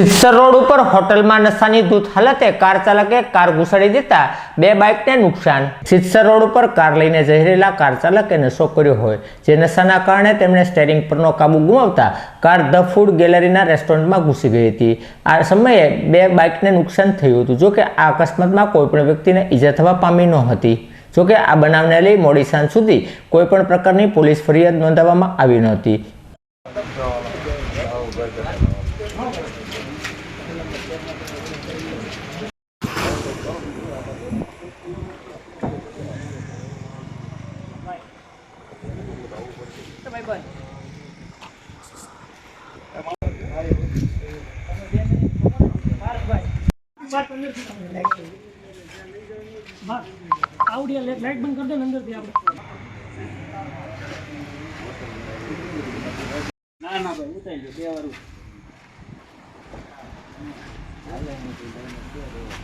સિત્સર road ઉપર હોટલમાં નશાની ધૂત હાલતે car ચાલકે કાર ઘુસાડી દેતા બે બાઇકને નુકસાન. સિત્સર રોડ ઉપર કાર લઈને જઈ રહેલા કાર ચાલકે નશો કર્યો હોય, જે નશાના કારણે તેમણે સ્ટેરિંગ પરનો કાબુ ગુમાવતા કાર ધ ફૂડ ગેલેરીના રેસ્ટોરન્ટમાં ઘૂસી ગઈ હતી. આ સમયે બે બાઇકને નુકસાન થયું હતું. જોકે આ અકસ્માતમાં કોઈપણ વ્યક્તિને ઈજા થવા પામી નહોતી જોકે આ બનાવને લઈ મોડી સાંજ સુધી કોઈપણ પ્રકારની પોલીસ ફરિયાદ નોંધાવવામાં આવી ન હતી લેટ લાઈટ બંધ કરી દે ને અંદરથી આપણે ના ના ભાઈ, ઉતારી લો બે વાર Ayan, hindi na